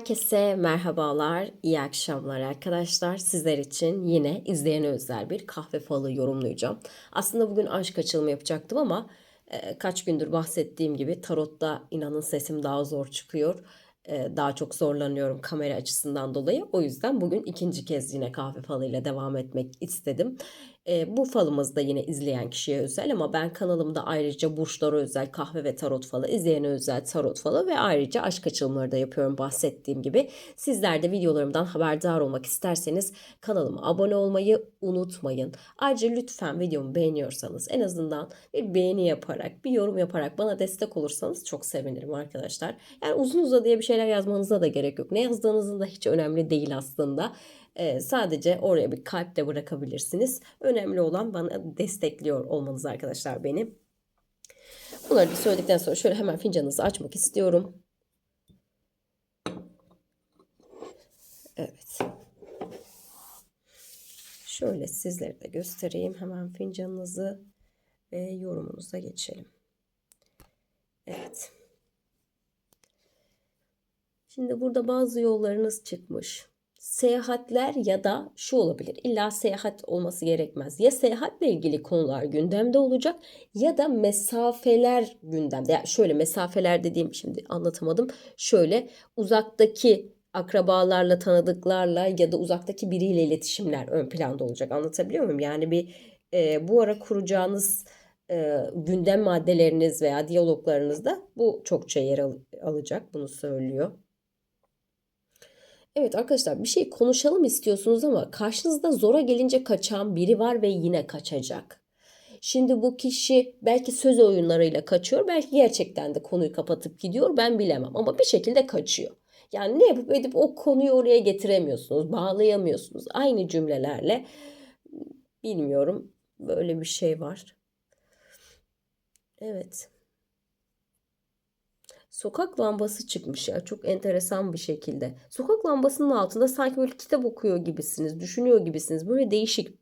Herkese merhabalar, iyi akşamlar arkadaşlar. Sizler için yine izleyene özel bir kahve falı yorumlayacağım. Aslında bugün aşk açılımı yapacaktım ama e, kaç gündür bahsettiğim gibi tarotta inanın sesim daha zor çıkıyor. E, daha çok zorlanıyorum kamera açısından dolayı. O yüzden bugün ikinci kez yine kahve falıyla devam etmek istedim. E, bu falımız da yine izleyen kişiye özel ama ben kanalımda ayrıca burçlara özel kahve ve tarot falı, izleyene özel tarot falı ve ayrıca aşk açılımları da yapıyorum bahsettiğim gibi. Sizler de videolarımdan haberdar olmak isterseniz kanalıma abone olmayı unutmayın. Ayrıca lütfen videomu beğeniyorsanız en azından bir beğeni yaparak, bir yorum yaparak bana destek olursanız çok sevinirim arkadaşlar. Yani uzun uzadıya bir şeyler yazmanıza da gerek yok. Ne yazdığınızın da hiç önemli değil aslında. Ee, sadece oraya bir kalp de bırakabilirsiniz. Önemli olan bana destekliyor olmanız arkadaşlar benim. Bunları da söyledikten sonra şöyle hemen fincanınızı açmak istiyorum. Evet. Şöyle sizlere de göstereyim hemen fincanınızı ve yorumunuza geçelim. Evet. Şimdi burada bazı yollarınız çıkmış seyahatler ya da şu olabilir. İlla seyahat olması gerekmez. Ya seyahatle ilgili konular gündemde olacak ya da mesafeler gündemde. Yani şöyle mesafeler dediğim şimdi anlatamadım. Şöyle uzaktaki akrabalarla, tanıdıklarla ya da uzaktaki biriyle iletişimler ön planda olacak. Anlatabiliyor muyum? Yani bir e, bu ara kuracağınız e, gündem maddeleriniz veya diyaloglarınızda bu çokça yer al- alacak. Bunu söylüyor. Evet arkadaşlar bir şey konuşalım istiyorsunuz ama karşınızda zora gelince kaçan biri var ve yine kaçacak. Şimdi bu kişi belki söz oyunlarıyla kaçıyor, belki gerçekten de konuyu kapatıp gidiyor ben bilemem ama bir şekilde kaçıyor. Yani ne yapıp edip o konuyu oraya getiremiyorsunuz, bağlayamıyorsunuz. Aynı cümlelerle bilmiyorum böyle bir şey var. Evet. Sokak lambası çıkmış ya çok enteresan bir şekilde. Sokak lambasının altında sanki böyle kitap okuyor gibisiniz, düşünüyor gibisiniz. Böyle değişik.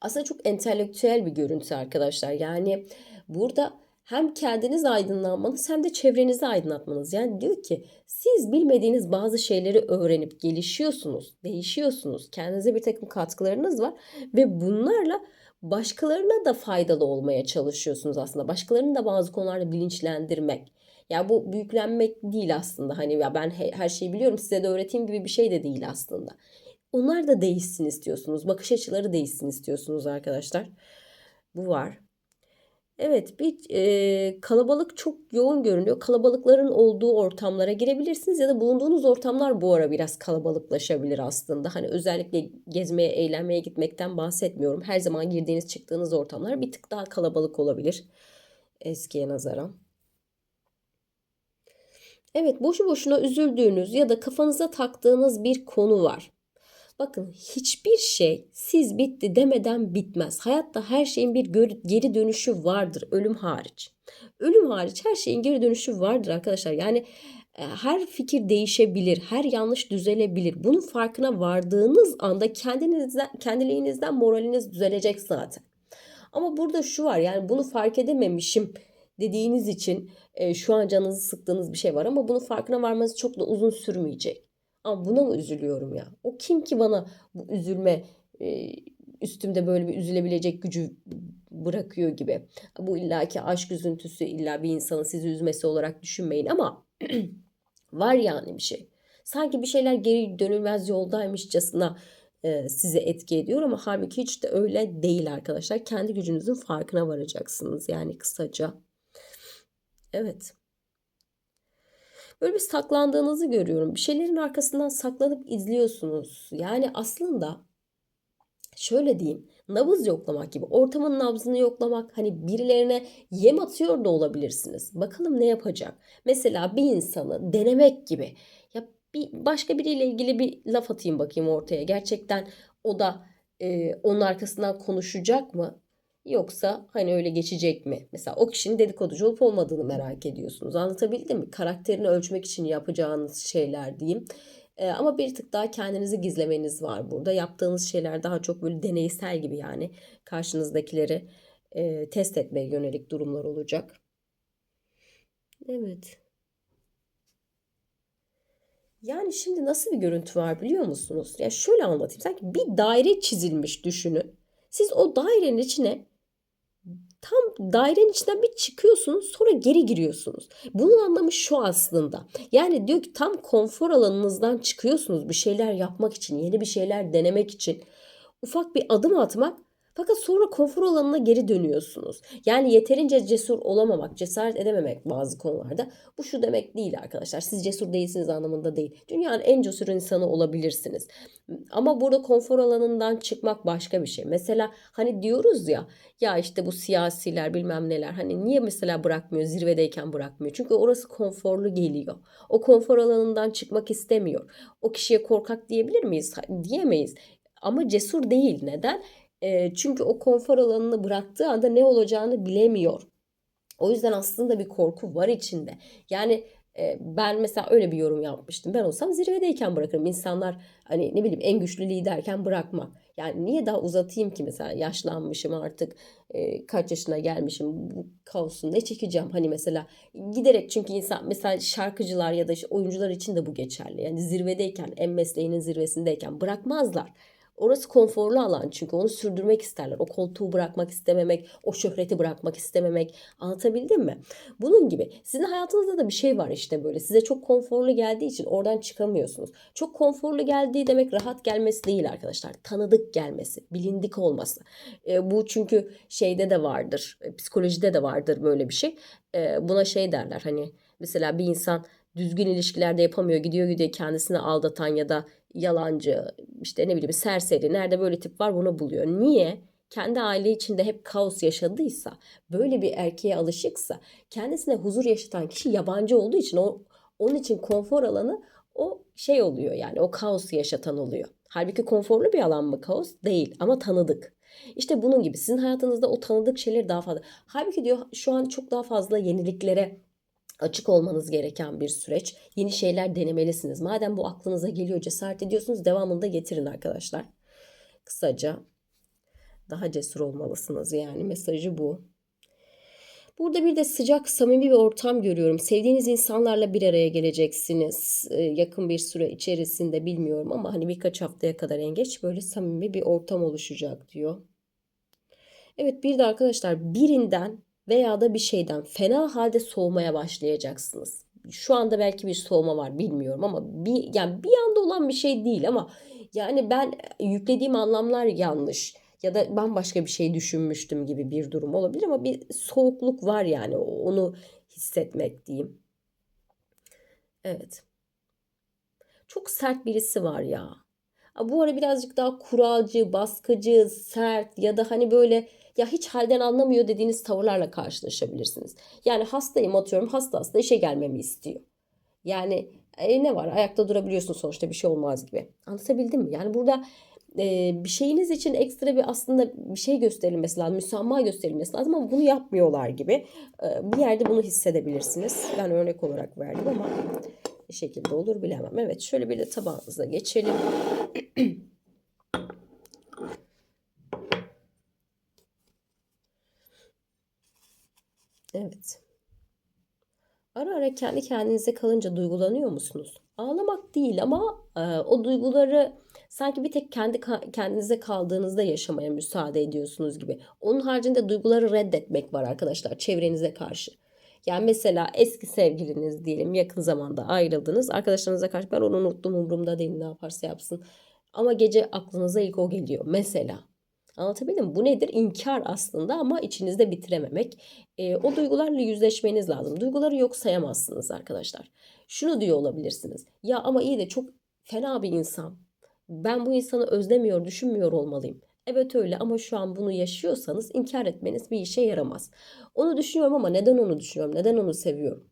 Aslında çok entelektüel bir görüntü arkadaşlar. Yani burada hem kendiniz aydınlanmanız hem de çevrenizi aydınlatmanız. Yani diyor ki siz bilmediğiniz bazı şeyleri öğrenip gelişiyorsunuz, değişiyorsunuz. Kendinize bir takım katkılarınız var ve bunlarla başkalarına da faydalı olmaya çalışıyorsunuz aslında. Başkalarını da bazı konularda bilinçlendirmek. Ya bu büyüklenmek değil aslında. Hani ya ben her şeyi biliyorum size de öğreteyim gibi bir şey de değil aslında. Onlar da değişsin istiyorsunuz. Bakış açıları değişsin istiyorsunuz arkadaşlar. Bu var. Evet bir e, kalabalık çok yoğun görünüyor. Kalabalıkların olduğu ortamlara girebilirsiniz ya da bulunduğunuz ortamlar bu ara biraz kalabalıklaşabilir aslında. Hani özellikle gezmeye, eğlenmeye gitmekten bahsetmiyorum. Her zaman girdiğiniz çıktığınız ortamlar bir tık daha kalabalık olabilir eskiye nazaran. Evet boşu boşuna üzüldüğünüz ya da kafanıza taktığınız bir konu var. Bakın hiçbir şey siz bitti demeden bitmez. Hayatta her şeyin bir geri dönüşü vardır ölüm hariç. Ölüm hariç her şeyin geri dönüşü vardır arkadaşlar. Yani e, her fikir değişebilir, her yanlış düzelebilir. Bunun farkına vardığınız anda kendinizden, kendiliğinizden moraliniz düzelecek zaten. Ama burada şu var yani bunu fark edememişim dediğiniz için e, şu an canınızı sıktığınız bir şey var ama bunun farkına varmanız çok da uzun sürmeyecek. Ama buna mı üzülüyorum ya? O kim ki bana bu üzülme e, üstümde böyle bir üzülebilecek gücü bırakıyor gibi. Bu illaki aşk üzüntüsü illa bir insanın sizi üzmesi olarak düşünmeyin ama var yani bir şey. Sanki bir şeyler geri dönülmez yoldaymışçasına e, size etki ediyor ama halbuki hiç de öyle değil arkadaşlar. Kendi gücünüzün farkına varacaksınız yani kısaca. Evet. Böyle bir saklandığınızı görüyorum. Bir şeylerin arkasından saklanıp izliyorsunuz. Yani aslında şöyle diyeyim. Nabız yoklamak gibi. Ortamın nabzını yoklamak. Hani birilerine yem atıyor da olabilirsiniz. Bakalım ne yapacak. Mesela bir insanı denemek gibi. Ya bir başka biriyle ilgili bir laf atayım bakayım ortaya. Gerçekten o da e, onun arkasından konuşacak mı? Yoksa hani öyle geçecek mi? Mesela o kişinin dedikoducu olup olmadığını merak ediyorsunuz. Anlatabildim mi? Karakterini ölçmek için yapacağınız şeyler diyeyim. Ee, ama bir tık daha kendinizi gizlemeniz var burada. Yaptığınız şeyler daha çok böyle deneysel gibi yani. Karşınızdakileri e, test etmeye yönelik durumlar olacak. Evet. Yani şimdi nasıl bir görüntü var biliyor musunuz? Ya şöyle anlatayım. Sanki bir daire çizilmiş düşünün. Siz o dairenin içine tam dairenin içinden bir çıkıyorsunuz sonra geri giriyorsunuz. Bunun anlamı şu aslında. Yani diyor ki tam konfor alanınızdan çıkıyorsunuz bir şeyler yapmak için, yeni bir şeyler denemek için. Ufak bir adım atmak fakat sonra konfor alanına geri dönüyorsunuz. Yani yeterince cesur olamamak, cesaret edememek bazı konularda. Bu şu demek değil arkadaşlar. Siz cesur değilsiniz anlamında değil. Dünyanın en cesur insanı olabilirsiniz. Ama burada konfor alanından çıkmak başka bir şey. Mesela hani diyoruz ya ya işte bu siyasiler bilmem neler hani niye mesela bırakmıyor zirvedeyken bırakmıyor. Çünkü orası konforlu geliyor. O konfor alanından çıkmak istemiyor. O kişiye korkak diyebilir miyiz? Diyemeyiz. Ama cesur değil. Neden? E, çünkü o konfor alanını bıraktığı anda ne olacağını bilemiyor. O yüzden aslında bir korku var içinde. Yani ben mesela öyle bir yorum yapmıştım. Ben olsam zirvedeyken bırakırım. İnsanlar hani ne bileyim en güçlü liderken bırakma. Yani niye daha uzatayım ki mesela yaşlanmışım artık e, kaç yaşına gelmişim bu kaosu ne çekeceğim hani mesela giderek çünkü insan mesela şarkıcılar ya da işte oyuncular için de bu geçerli. Yani zirvedeyken en mesleğinin zirvesindeyken bırakmazlar. Orası konforlu alan çünkü onu sürdürmek isterler. O koltuğu bırakmak istememek, o şöhreti bırakmak istememek. Anlatabildim mi? Bunun gibi sizin hayatınızda da bir şey var işte böyle. Size çok konforlu geldiği için oradan çıkamıyorsunuz. Çok konforlu geldiği demek rahat gelmesi değil arkadaşlar. Tanıdık gelmesi, bilindik olması. E, bu çünkü şeyde de vardır. E, psikolojide de vardır böyle bir şey. E, buna şey derler hani mesela bir insan düzgün ilişkilerde yapamıyor. Gidiyor gidiyor kendisini aldatan ya da yalancı, işte ne bileyim serseri, nerede böyle tip var bunu buluyor. Niye? Kendi aile içinde hep kaos yaşadıysa, böyle bir erkeğe alışıksa, kendisine huzur yaşatan kişi yabancı olduğu için o onun için konfor alanı o şey oluyor yani o kaosu yaşatan oluyor. Halbuki konforlu bir alan mı kaos? Değil ama tanıdık. İşte bunun gibi sizin hayatınızda o tanıdık şeyler daha fazla. Halbuki diyor şu an çok daha fazla yeniliklere açık olmanız gereken bir süreç. Yeni şeyler denemelisiniz. Madem bu aklınıza geliyor, cesaret ediyorsunuz, devamında getirin arkadaşlar. Kısaca daha cesur olmalısınız yani mesajı bu. Burada bir de sıcak, samimi bir ortam görüyorum. Sevdiğiniz insanlarla bir araya geleceksiniz. Ee, yakın bir süre içerisinde bilmiyorum ama hani birkaç haftaya kadar en geç böyle samimi bir ortam oluşacak diyor. Evet bir de arkadaşlar birinden veya da bir şeyden fena halde soğumaya başlayacaksınız. Şu anda belki bir soğuma var bilmiyorum ama bir yani bir anda olan bir şey değil ama yani ben yüklediğim anlamlar yanlış ya da bambaşka bir şey düşünmüştüm gibi bir durum olabilir ama bir soğukluk var yani onu hissetmek diyeyim. Evet. Çok sert birisi var ya. Bu ara birazcık daha kuralcı, baskıcı, sert ya da hani böyle ya hiç halden anlamıyor dediğiniz tavırlarla karşılaşabilirsiniz. Yani hastayım atıyorum hasta hasta işe gelmemi istiyor. Yani e, ne var ayakta durabiliyorsun sonuçta bir şey olmaz gibi. Anlatabildim mi? Yani burada e, bir şeyiniz için ekstra bir aslında bir şey gösterilmesi lazım. Müsamaha gösterilmesi lazım ama bunu yapmıyorlar gibi. E, bir yerde bunu hissedebilirsiniz. Ben örnek olarak verdim ama şekilde olur bilemem. Evet şöyle bir de tabağınıza geçelim. Evet. Ara ara kendi kendinize kalınca duygulanıyor musunuz? Ağlamak değil ama e, o duyguları sanki bir tek kendi kendinize kaldığınızda yaşamaya müsaade ediyorsunuz gibi. Onun haricinde duyguları reddetmek var arkadaşlar çevrenize karşı. Yani mesela eski sevgiliniz diyelim yakın zamanda ayrıldınız. Arkadaşlarınıza karşı ben onu unuttum umurumda değil ne yaparsa yapsın. Ama gece aklınıza ilk o geliyor. Mesela Anlatabildim mi? Bu nedir? İnkar aslında ama içinizde bitirememek. E, o duygularla yüzleşmeniz lazım. Duyguları yok sayamazsınız arkadaşlar. Şunu diyor olabilirsiniz. Ya ama iyi de çok fena bir insan. Ben bu insanı özlemiyor, düşünmüyor olmalıyım. Evet öyle ama şu an bunu yaşıyorsanız inkar etmeniz bir işe yaramaz. Onu düşünüyorum ama neden onu düşünüyorum? Neden onu seviyorum?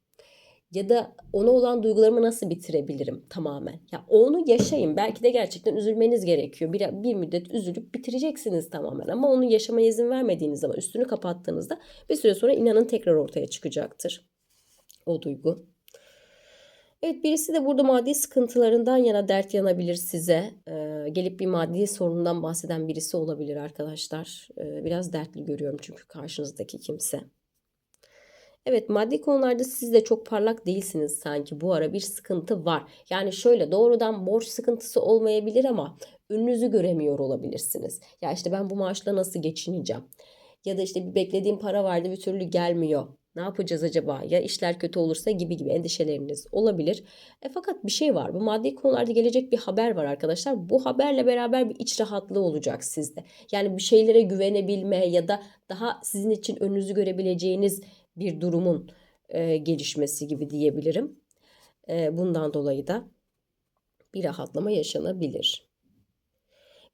Ya da ona olan duygularımı nasıl bitirebilirim tamamen? Ya onu yaşayın. Belki de gerçekten üzülmeniz gerekiyor. Bir, bir müddet üzülüp bitireceksiniz tamamen. Ama onu yaşamaya izin vermediğiniz zaman, üstünü kapattığınızda bir süre sonra inanın tekrar ortaya çıkacaktır. O duygu. Evet birisi de burada maddi sıkıntılarından yana dert yanabilir size. Ee, gelip bir maddi sorundan bahseden birisi olabilir arkadaşlar. Ee, biraz dertli görüyorum çünkü karşınızdaki kimse. Evet maddi konularda siz de çok parlak değilsiniz sanki. Bu ara bir sıkıntı var. Yani şöyle doğrudan borç sıkıntısı olmayabilir ama önünüzü göremiyor olabilirsiniz. Ya işte ben bu maaşla nasıl geçineceğim? Ya da işte bir beklediğim para vardı bir türlü gelmiyor. Ne yapacağız acaba? Ya işler kötü olursa gibi gibi endişeleriniz olabilir. E fakat bir şey var. Bu maddi konularda gelecek bir haber var arkadaşlar. Bu haberle beraber bir iç rahatlığı olacak sizde. Yani bir şeylere güvenebilme ya da daha sizin için önünüzü görebileceğiniz bir durumun e, gelişmesi gibi diyebilirim. E, bundan dolayı da bir rahatlama yaşanabilir.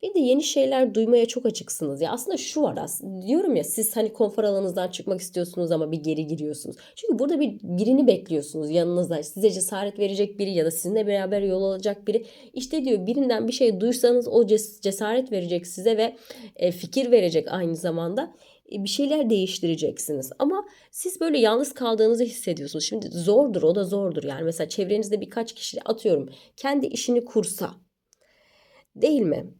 Bir de yeni şeyler duymaya çok açıksınız. Ya aslında şu var aslında diyorum ya siz hani konfor alanınızdan çıkmak istiyorsunuz ama bir geri giriyorsunuz. Çünkü burada bir birini bekliyorsunuz yanınızda. Size cesaret verecek biri ya da sizinle beraber yol alacak biri. İşte diyor birinden bir şey duysanız o cesaret verecek size ve e, fikir verecek aynı zamanda bir şeyler değiştireceksiniz. Ama siz böyle yalnız kaldığınızı hissediyorsunuz. Şimdi zordur o da zordur. Yani mesela çevrenizde birkaç kişi atıyorum kendi işini kursa değil mi?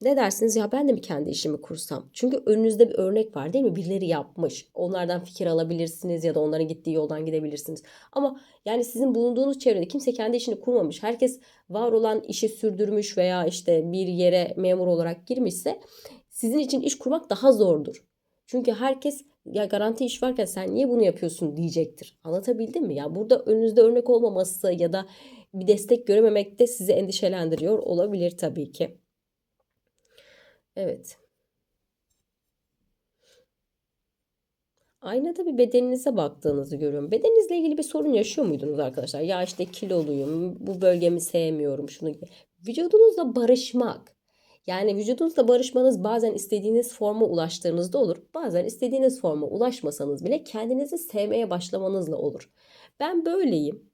Ne dersiniz ya ben de mi kendi işimi kursam? Çünkü önünüzde bir örnek var değil mi? Birileri yapmış. Onlardan fikir alabilirsiniz ya da onların gittiği yoldan gidebilirsiniz. Ama yani sizin bulunduğunuz çevrede kimse kendi işini kurmamış. Herkes var olan işi sürdürmüş veya işte bir yere memur olarak girmişse sizin için iş kurmak daha zordur. Çünkü herkes ya garanti iş varken sen niye bunu yapıyorsun diyecektir. Anlatabildim mi? Ya burada önünüzde örnek olmaması ya da bir destek görememek de sizi endişelendiriyor olabilir tabii ki. Evet. Aynada bir bedeninize baktığınızı görüyorum. Bedeninizle ilgili bir sorun yaşıyor muydunuz arkadaşlar? Ya işte kiloluyum, bu bölgemi sevmiyorum, şunu gibi. Vücudunuzla barışmak. Yani vücudunuzla barışmanız bazen istediğiniz forma ulaştığınızda olur. Bazen istediğiniz forma ulaşmasanız bile kendinizi sevmeye başlamanızla olur. Ben böyleyim.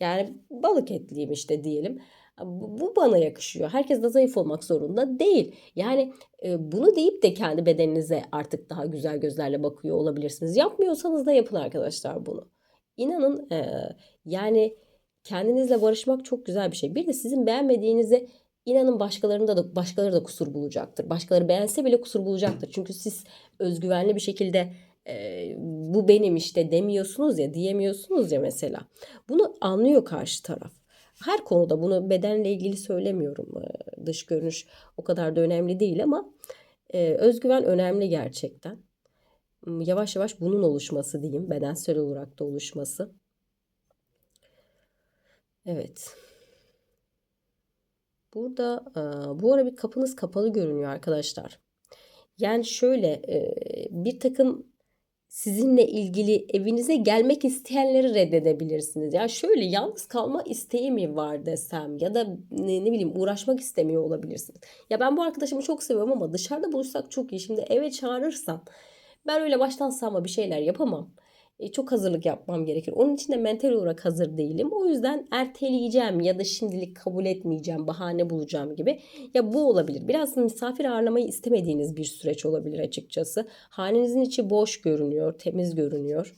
Yani balık etliyim işte diyelim. Bu bana yakışıyor. Herkes de zayıf olmak zorunda değil. Yani e, bunu deyip de kendi bedeninize artık daha güzel gözlerle bakıyor olabilirsiniz. Yapmıyorsanız da yapın arkadaşlar bunu. İnanın e, yani kendinizle barışmak çok güzel bir şey. Bir de sizin beğenmediğinizi inanın başkalarında da başkaları da kusur bulacaktır. Başkaları beğense bile kusur bulacaktır. Çünkü siz özgüvenli bir şekilde e, bu benim işte demiyorsunuz ya diyemiyorsunuz ya mesela. Bunu anlıyor karşı taraf her konuda bunu bedenle ilgili söylemiyorum. Dış görünüş o kadar da önemli değil ama özgüven önemli gerçekten. Yavaş yavaş bunun oluşması diyeyim. Bedensel olarak da oluşması. Evet. Burada bu ara bir kapınız kapalı görünüyor arkadaşlar. Yani şöyle bir takım sizinle ilgili evinize gelmek isteyenleri reddedebilirsiniz. Ya şöyle yalnız kalma isteği mi var desem ya da ne, ne bileyim uğraşmak istemiyor olabilirsiniz. Ya ben bu arkadaşımı çok seviyorum ama dışarıda buluşsak çok iyi. Şimdi eve çağırırsam ben öyle baştan sağma bir şeyler yapamam. E, çok hazırlık yapmam gerekir. Onun için de mental olarak hazır değilim. O yüzden erteleyeceğim ya da şimdilik kabul etmeyeceğim, bahane bulacağım gibi. Ya bu olabilir. Biraz misafir ağırlamayı istemediğiniz bir süreç olabilir açıkçası. Hanenizin içi boş görünüyor, temiz görünüyor.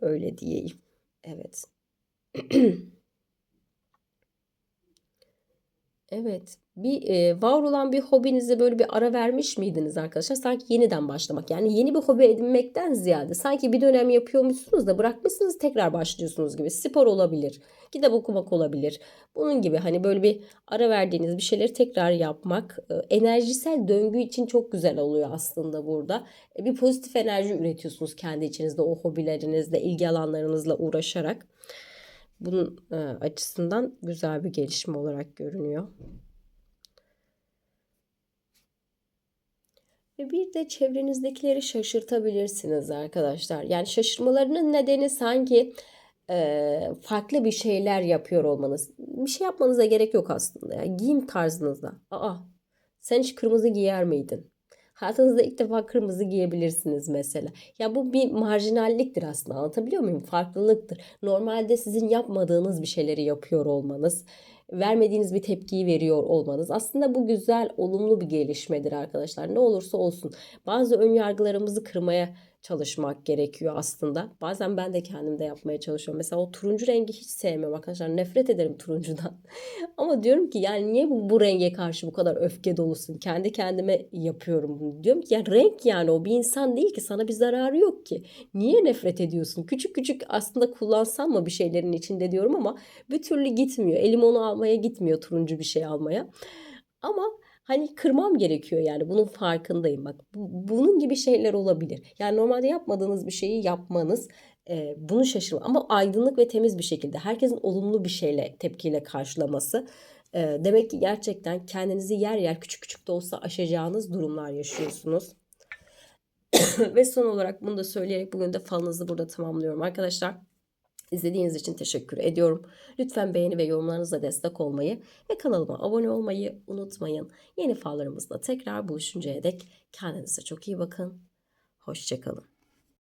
Öyle diyeyim. Evet. Evet. Bir e, var olan bir hobinize böyle bir ara vermiş miydiniz arkadaşlar? Sanki yeniden başlamak. Yani yeni bir hobi edinmekten ziyade sanki bir dönem yapıyormuşsunuz da bırakmışsınız tekrar başlıyorsunuz gibi. Spor olabilir. Kitap okumak olabilir. Bunun gibi hani böyle bir ara verdiğiniz bir şeyleri tekrar yapmak e, enerjisel döngü için çok güzel oluyor aslında burada. E, bir pozitif enerji üretiyorsunuz kendi içinizde o hobilerinizle, ilgi alanlarınızla uğraşarak. Bunun e, açısından güzel bir gelişme olarak görünüyor. Ve bir de çevrenizdekileri şaşırtabilirsiniz arkadaşlar. Yani şaşırmalarının nedeni sanki e, farklı bir şeyler yapıyor olmanız. Bir şey yapmanıza gerek yok aslında. Yani giyim tarzınızda. Aa sen hiç kırmızı giyer miydin? Hayatınızda ilk defa kırmızı giyebilirsiniz mesela. Ya bu bir marjinalliktir aslında anlatabiliyor muyum? Farklılıktır. Normalde sizin yapmadığınız bir şeyleri yapıyor olmanız. Vermediğiniz bir tepkiyi veriyor olmanız. Aslında bu güzel, olumlu bir gelişmedir arkadaşlar. Ne olursa olsun. Bazı ön yargılarımızı kırmaya çalışmak gerekiyor aslında. Bazen ben de kendimde yapmaya çalışıyorum. Mesela o turuncu rengi hiç sevmiyorum arkadaşlar. Nefret ederim turuncudan. Ama diyorum ki yani niye bu, bu renge karşı bu kadar öfke dolusun? Kendi kendime yapıyorum bunu. Diyorum ki ya renk yani o bir insan değil ki sana bir zararı yok ki. Niye nefret ediyorsun? Küçük küçük aslında kullansam mı bir şeylerin içinde diyorum ama bir türlü gitmiyor. Elim onu almaya gitmiyor turuncu bir şey almaya. Ama hani kırmam gerekiyor yani bunun farkındayım bak. Bu- bunun gibi şeyler olabilir. Yani normalde yapmadığınız bir şeyi yapmanız e, bunu şaşırma ama aydınlık ve temiz bir şekilde herkesin olumlu bir şeyle tepkiyle karşılaması e, demek ki gerçekten kendinizi yer yer küçük küçük de olsa aşacağınız durumlar yaşıyorsunuz. ve son olarak bunu da söyleyerek bugün de falınızı burada tamamlıyorum arkadaşlar. İzlediğiniz için teşekkür ediyorum. Lütfen beğeni ve yorumlarınızla destek olmayı ve kanalıma abone olmayı unutmayın. Yeni fallarımızla tekrar buluşuncaya dek kendinize çok iyi bakın. Hoşçakalın.